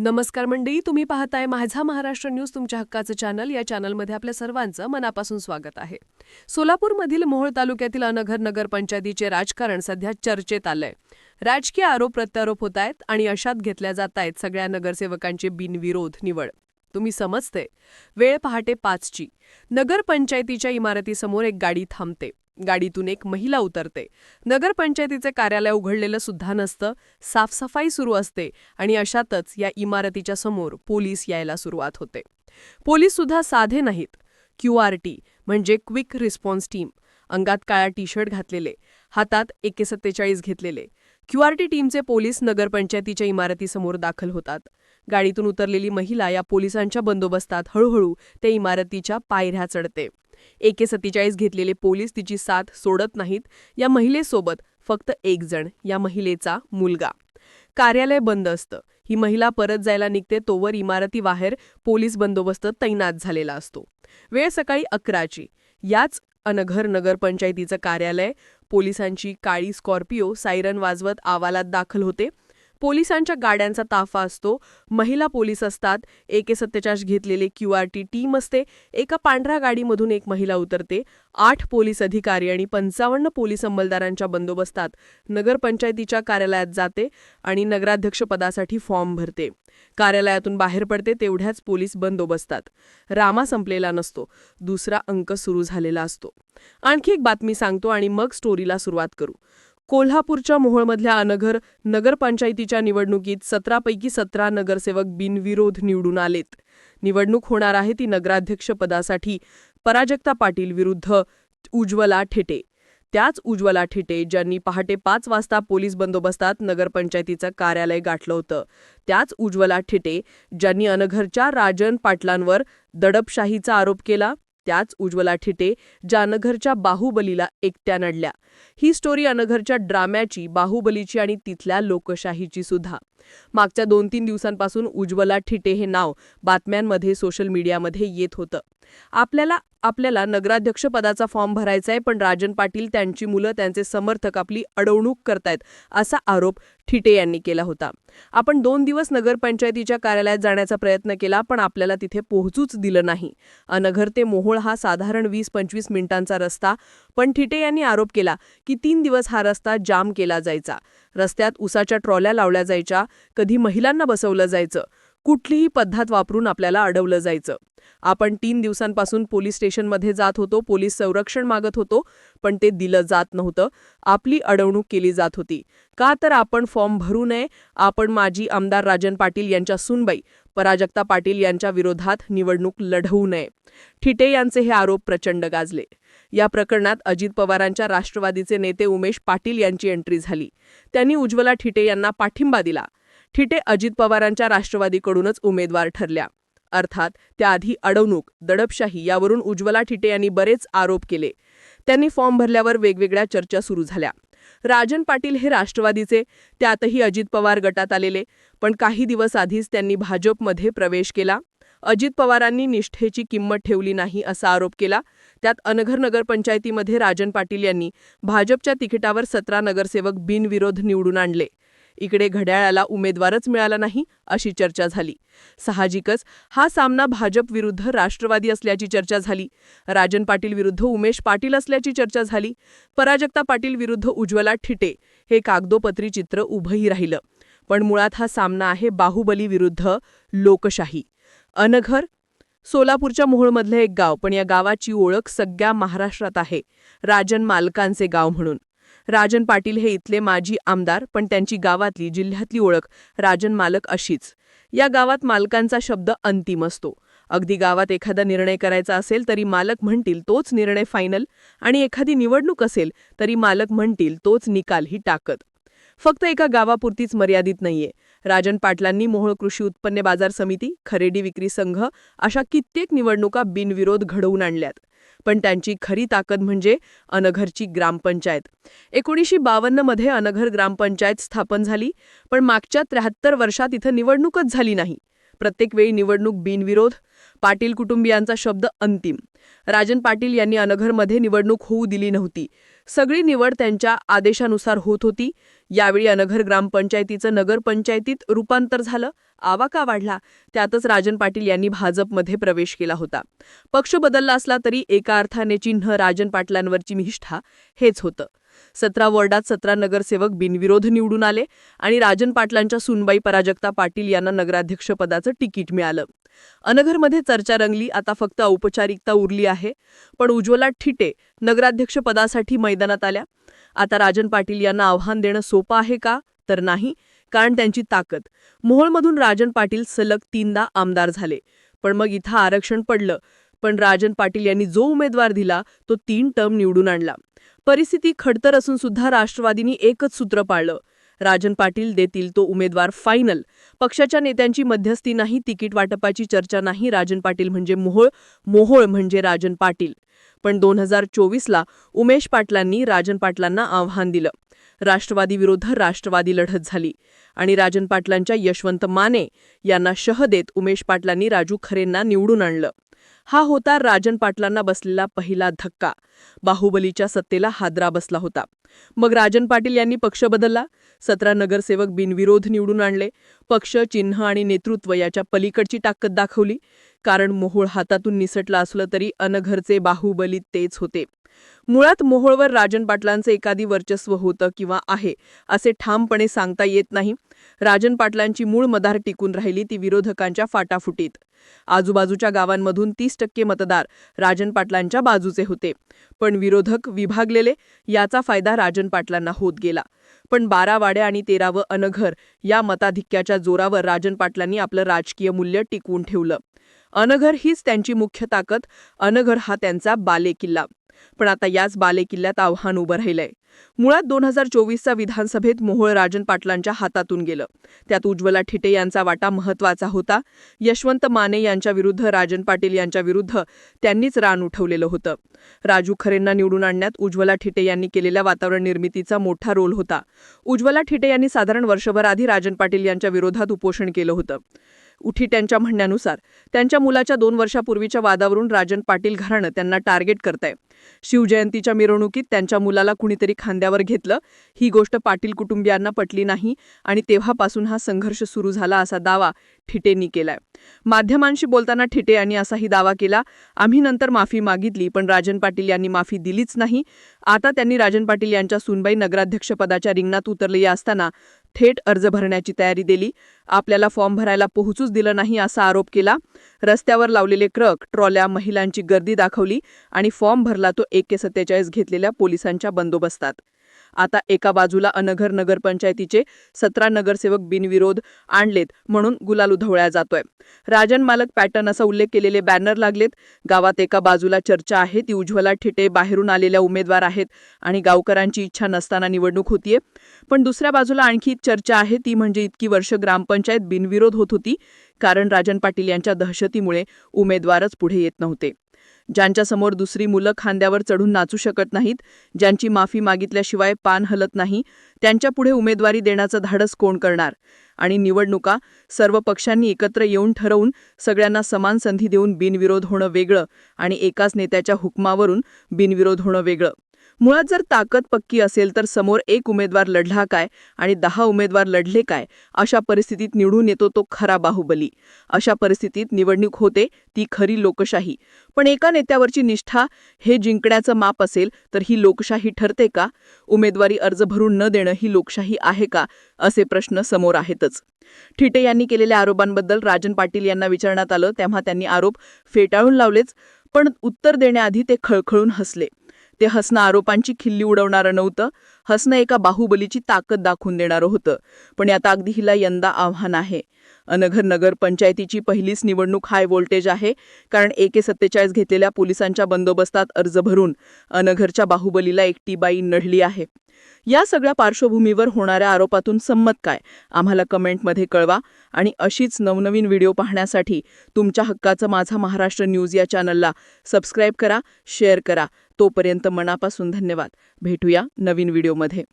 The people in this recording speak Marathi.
नमस्कार मंडळी तुम्ही पाहताय माझा महाराष्ट्र न्यूज तुमच्या हक्काचं चॅनल. या चॅनलमध्ये आपल्या सर्वांचं मनापासून स्वागत आहे. सोलापूरमधील मोहोळ तालुक्यातील अनघर नगरपंचायतीचे राजकारण सध्या चर्चेत आलंय. राजकीय आरोप प्रत्यारोप होत आहेत आणि अशात घेतल्या जात आहेत सगळ्या नगरसेवकांची बिनविरोध निवड. तुम्ही समजते. वेळ पहाटे पाचची. नगरपंचायतीच्या इमारतीसमोर एक गाडी थांबते. गाडीतून एक महिला उतरते. नगरपंचायतीचे कार्यालय उघडलेलं सुद्धा नसतं. साफसफाई सुरू असते आणि अशातच या इमारतीच्या समोर पोलीस यायला सुरुवात होते. पोलीस सुद्धा साधे नाहीत. क्यू आर टी म्हणजे क्विक रिस्पॉन्स टीम. अंगात काळा टी शर्ट घातलेले. हातात एके सत्तेचाळीस घेतलेले. क्यू आर टी टीमचे पोलीस नगरपंचायतीच्या इमारतीसमोर दाखल होतात. गाडीतून उतरलेली महिला या पोलिसांच्या बंदोबस्तात हळूहळू त्या इमारतीच्या पायऱ्या चढते. एके सत्तेचाळीस घेतलेले पोलीस तिची साथ सोडत नाहीत. या महिलेसोबत फक्त एक जण या महिलेचा मुलगा. कार्यालय बंद असतं. ही महिला परत जायला निघते तोवर इमारतीबाहेर पोलीस बंदोबस्त तैनात झालेला असतो. वेळ सकाळी अकराची. याच अनघर नगरपंचायतीचं कार्यालय. पोलिसांची काळी स्कॉर्पिओ सायरन वाजवत आवालात दाखल होते. पोलिसांच्या गाड्यांचा ताफा असतो. महिला पोलीस असतात. एके सत्तेचाळीस घेतलेले क्यू आर टी टीम असते. एका पांढऱ्या गाडीमधून एक महिला उतरते. आठ पोलीस अधिकारी आणि पंचावन्न पोलीस अंमलदारांच्या बंदोबस्तात नगरपंचायतीच्या कार्यालयात जाते आणि नगराध्यक्षपदासाठी फॉर्म भरते. कार्यालयातून बाहेर पडते तेवढ्याच पोलीस बंदोबस्तात. रामा संपलेला नसतो. दुसरा अंक सुरू झालेला असतो. आणखी एक बातमी सांगतो आणि मग स्टोरीला सुरुवात करू. कोल्हापूरच्या मोहोळमधल्या अनघर नगरपंचायतीच्या निवडणुकीत सतरापैकी सतरा नगरसेवक बिनविरोध निवडून आलेत. निवडणूक होणार आहे ती नगराध्यक्षपदासाठी पराजक्ता पाटील विरुद्ध उज्ज्वला ठेटे. त्याच उज्ज्वला ठेटे ज्यांनी पहाटे पाच वाजता पोलीस बंदोबस्तात नगरपंचायतीचं कार्यालय गाठलं होतं. त्याच उज्ज्वला ठेटे ज्यांनी अनघरच्या राजन पाटलांवर दडपशाहीचा आरोप केला त्याच उज्ज्वला ठिटे ज्या अनघरच्या बाहुबलीला एकट्या नडल्या. ही स्टोरी अनघरच्या ड्राम्याची बाहुबलीची आणि तिथल्या लोकशाहीची सुद्धा. मागच्या दोन तीन दिवसांपासून उज्ज्वला ठिटे हे नाव बातम्यांमध्ये सोशल मीडियामध्ये येत होतं. आपल्याला आपल्याला नगराध्यक्षपदाचा फॉर्म भरायचा आहे पण राजन पाटील त्यांची मुलं त्यांचे समर्थक आपली अडवणूक करतायत असा आरोप ठिटे यांनी केला होता. आपण दोन दिवस नगरपंचायतीच्या कार्यालयात जाण्याचा प्रयत्न केला पण आपल्याला तिथे पोहोचूच दिलं नाही. अनघर ते मोहोळ हा साधारण वीस पंचवीस मिनिटांचा रस्ता पण ठिटे यांनी आरोप केला की तीन दिवस हा रस्ता जाम केला जायचा. रस्त्यात उसाच्या ट्रॉल्या लावल्या जायच्या कधी महिलांना बसवलं जायचं. कुठलीही पद्धत वापरून आपल्याला अडवलं जायचं. आपण तीन दिवसांपासून पोलीस स्टेशनमध्ये जात होतो पोलीस संरक्षण मागत होतो पण ते दिलं जात नव्हतं. आपली अडवणूक केली जात होती. का तर आपण फॉर्म भरू नये आपण माजी आमदार राजन पाटील यांच्या सुनबाई पराजक्ता पाटील यांच्या विरोधात निवडणूक लढवू नये. ठिटे यांचे हे आरोप प्रचंड गाजले. या प्रकरणात अजित पवारांच्या राष्ट्रवादीचे नेते उमेश पाटील यांची एंट्री झाली. त्यांनी उज्ज्वला ठिटे यांना पाठिंबा दिला. ठिटे अजित पवारांच्या राष्ट्रवादीकडूनच उमेदवार ठरल्या. अर्थात त्याआधी अडवणूक दडपशाही यावरून उज्ज्वला ठिटे यांनी बरेच आरोप केले. त्यांनी फॉर्म भरल्यावर वेगवेगळ्या चर्चा सुरू झाल्या. राजन पाटील हे राष्ट्रवादीचे त्यातही अजित पवार गटात आलेले पण काही दिवस आधीच त्यांनी भाजपमध्ये प्रवेश केला. अजित पवारांनी निष्ठेची किंमत ठेवली नाही असा आरोप केला. त्यात अनघर नगरपंचायतीमध्ये राजन पाटील यांनी भाजपच्या तिकिटावर सतरा नगरसेवक बिनविरोध निवडून आणले. इकडे घड्याळाला उमेदवारच मिळाला नाही अशी चर्चा झाली. साहजिकच हा सामना भाजप विरुद्ध राष्ट्रवादी असल्याची चर्चा झाली. राजन पाटील विरुद्ध उमेश पाटील असल्याची चर्चा झाली. पराजक्ता पाटील विरुद्ध उज्ज्वला ठिटे हे कागदोपत्री चित्र उभंही राहिलं. पण मुळात हा सामना आहे बाहुबली विरुद्ध लोकशाही. अनघर सोलापूरच्या मोहोळमधलं एक गाव पण या गावाची ओळख सगळ्या महाराष्ट्रात आहे. राजन मालकांचे गाव म्हणून. राजन पाटील हे इथले माजी आमदार पण त्यांची गावातली जिल्ह्यातली ओळख राजन मालक अशीच. या गावात मालकांचा शब्द अंतिम असतो. अगदी गावात एखादा निर्णय करायचा असेल तरी मालक म्हणतील तोच निर्णय फायनल आणि एखादी निवडणूक असेल तरी मालक म्हणतील तोच निकाल ही टाकत फक्त एका गावापुरतीच मर्यादित नाहीये. राजन पाटलांनी मोहोळ कृषी उत्पन्न बाजार समिती खरेदी विक्री संघ अशा कित्येक निवडणुका बिनविरोध घडवून आणल्यात. पण त्यांची खरी ताकद म्हणजे अनघरची ग्रामपंचायत. एकोणीसशे बावन्नमध्ये अनघर ग्रामपंचायत स्थापन झाली पण मागच्या त्र्याहत्तर वर्षात इथं निवडणूकच झाली नाही. प्रत्येक वेळी निवडणूक बिनविरोध पाटील कुटुंबियांचा शब्द अंतिम. राजन पाटील यांनी अनघरमध्ये निवडणूक होऊ दिली नव्हती. सगळी निवड त्यांच्या आदेशानुसार होत होती. यावेळी अनघर ग्रामपंचायतीचं नगरपंचायतीत रूपांतर झालं. आवाका वाढला. त्यातच राजन पाटील यांनी भाजपमध्ये प्रवेश केला होता. पक्ष बदलला असला तरी एका अर्थाने चिन्ह राजन पाटलांवरची निष्ठा हेच होतं. सतरा वॉर्डात सतरा नगरसेवक बिनविरोध निवडून आले आणि राजन पाटलांच्या सुनबाई पराजक्ता पाटील यांना नगराध्यक्षपदाचं तिकीट मिळालं. अनघरमध्ये चर्चा रंगली. आता फक्त औपचारिकता उरली आहे. पण उज्ज्वला ठिटे नगराध्यक्षपदासाठी मैदानात आल्या. आता राजन पाटील यांना आव्हान देणं सोपं आहे का? तर नाही कारण त्यांची ताकद. मोहोळमधून राजन पाटील सलग तीनदा आमदार झाले. पण मग इथं आरक्षण पडलं. पण राजन पाटील यांनी जो उमेदवार दिला तो तीन टर्म निवडून आणला. परिस्थिती खडतर असून सुद्धा राष्ट्रवादींनी एकच सूत्र पाळलं. राजन पाटील देतील तो उमेदवार फायनल पक्षाच्या नेत्यांची मध्यस्थी नाही तिकीट वाटपाची चर्चा नाही राजन पाटील म्हणजे मोहोळ मोहोळ म्हणजे राजन पाटील. पण दोन हजार चोवीसला उमेश पाटलांनी राजन पाटलांना आव्हान दिलं. राष्ट्रवादी विरुद्ध राष्ट्रवादी लढत झाली. आणि राजन पाटलांच्या यशवंत माने यांना शह देत उमेश पाटलांनी राजू खरेंना निवडून आणलं. हा होता राजन पाटलांना बसलेला पहिला धक्का. बाहुबलीच्या सत्तेला हादरा बसला होता. मग राजन पाटील यांनी पक्ष बदलला. सतरा नगरसेवक बिनविरोध निवडून आणले. पक्ष चिन्ह आणि नेतृत्व याच्या पलीकडची ताकद दाखवली. कारण मोहोळ हातातून निसटला असलं तरी अनघरचे बाहुबली तेच होते. मुळात मोहोळवर राजन पाटलांचं एखादी वर्चस्व होतं किंवा आहे असे ठामपणे सांगता येत नाही. राजन पाटलांची मूळ मदार टिकून राहिली ती विरोधकांच्या फाटाफुटीत. आजूबाजूच्या गावांमधून तीस टक्के मतदार राजन पाटलांच्या बाजूचे होते. पण विरोधक विभागलेले याचा फायदा राजन पाटलांना होत गेला. पण बारा वाड्या आणि तेरावं अनघर या मताधिक्याच्या जोरावर राजन पाटलांनी आपलं राजकीय मूल्य टिकवून ठेवलं. अनघर हीच त्यांची मुख्य ताकद अनघर हा त्यांचा बालेकिल्ला. पण आता याच बालेकिल्ल्यात आव्हान उभं राहिलंय. मुळात दोन हजार चोवीसचा विधानसभेत मोहोळ राजन पाटलांच्या हातातून गेलं. त्यात उज्ज्वला ठिटे यांचा वाटा महत्त्वाचा होता. यशवंत माने यांच्या विरुद्ध राजन पाटील यांच्या विरुद्ध त्यांनीच रान उठवलेलं होतं. राजू खरेंना निवडून आणण्यात उज्ज्वला ठिटे यांनी केलेल्या वातावरण निर्मितीचा मोठा रोल होता. उज्ज्वला ठिटे यांनी साधारण वर्षभर आधी राजन पाटील यांच्या विरोधात उपोषण केलं होतं. उठी त्यांच्या म्हणण्यानुसार. त्यांच्या मुलाच्या दोन वर्षापूर्वीच्या वादावरून राजन पाटील घराणं त्यांना टार्गेट करताय. शिवजयंतीच्या मिरवणुकीत त्यांच्या मुलाला कुणीतरी खांद्यावर घेतलं. ही गोष्ट पाटील कुटुंबियांना पटली नाही आणि तेव्हापासून हा संघर्ष सुरू झाला असा दावा ठिटेंनी केलाय. माध्यमांशी बोलताना ठिटे यांनी असाही दावा केला आम्ही नंतर माफी मागितली पण राजन पाटील यांनी माफी दिलीच नाही. आता त्यांनी राजन पाटील यांच्या सुनबाई नगराध्यक्षपदाच्या रिंगणात उतरले असताना थेट अर्ज भरण्याची तयारी दिली. आपल्याला फॉर्म भरायला पोहोचूच दिलं नाही असा आरोप केला. रस्त्यावर लावलेले ट्रक ट्रॉल्या महिलांची गर्दी दाखवली आणि फॉर्म भरला तो एके सत्तेचाळीस घेतलेल्या पोलिसांच्या बंदोबस्तात. आता एका बाजूला अनघर नगरपंचायतीचे सतरा नगरसेवक बिनविरोध आणलेत म्हणून गुलाल उधवळ्या जातोय. राजन मालक पॅटर्न असा उल्लेख केलेले बॅनर लागलेत. गावात एका बाजूला चर्चा आहे ती उज्ज्वला ठिटे बाहेरून आलेल्या उमेदवार आहेत आणि गावकरांची इच्छा नसताना निवडणूक होतीये. पण दुसऱ्या बाजूला आणखी चर्चा आहे ती म्हणजे इतकी वर्ष ग्रामपंचायत बिनविरोध होत होती कारण राजन पाटील यांच्या दहशतीमुळे उमेदवारच पुढे येत नव्हते. ज्यांच्यासमोर दुसरी मुलं खांद्यावर चढून नाचू शकत नाहीत ज्यांची माफी मागितल्याशिवाय पान हलत नाही त्यांच्यापुढे उमेदवारी देण्याचं धाडस कोण करणार? आणि निवडणुका सर्व पक्षांनी एकत्र येऊन ठरवून सगळ्यांना समान संधी देऊन बिनविरोध होणं वेगळं आणि एकाच नेत्याच्या हुकमावरून बिनविरोध होणं वेगळं. मुळात जर ताकद पक्की असेल तर समोर एक उमेदवार लढला काय आणि दहा उमेदवार लढले काय अशा परिस्थितीत निवडून येतो तो खरा बाहुबली. अशा परिस्थितीत निवडणूक होते ती खरी लोकशाही. पण एका नेत्यावरची निष्ठा हे जिंकण्याचं माप असेल तर ही लोकशाही ठरते का? उमेदवारी अर्ज भरून न देणं ही लोकशाही आहे का? असे प्रश्न समोर आहेतच. ठिटे यांनी केलेल्या आरोपांबद्दल राजन पाटील यांना विचारण्यात आलं तेव्हा त्यांनी आरोप फेटाळून लावलेच पण उत्तर देण्याआधी ते खळखळून हसले. ते हसणं आरोपांची खिल्ली उडवणारं नव्हतं. हसणं एका बाहुबलीची ताकद दाखवून देणारं होतं. पण आता अगदी हिला यंदा आव्हान आहे. अनघर नगर पंचायतीची पहिलीच निवडणूक हाय व्होल्टेज आहे. कारण एके सत्तेचाळीस घेतलेल्या पोलिसांच्या बंदोबस्तात अर्ज भरून अनघरच्या बाहुबलीला एकटी बाई नढली आहे. या सगळ्या पार्श्वभूमीवर होणाऱ्या आरोपातून संमत काय? आम्हाला कमेंटमध्ये कळवा आणि अशीच नवनवीन व्हिडिओ पाहण्यासाठी तुमच्या हक्काचं माझा महाराष्ट्र न्यूज या चॅनलला सबस्क्राईब करा शेअर करा. तोपर्यंत मनापासून धन्यवाद. भेटूया नवीन व्हिडिओमध्ये.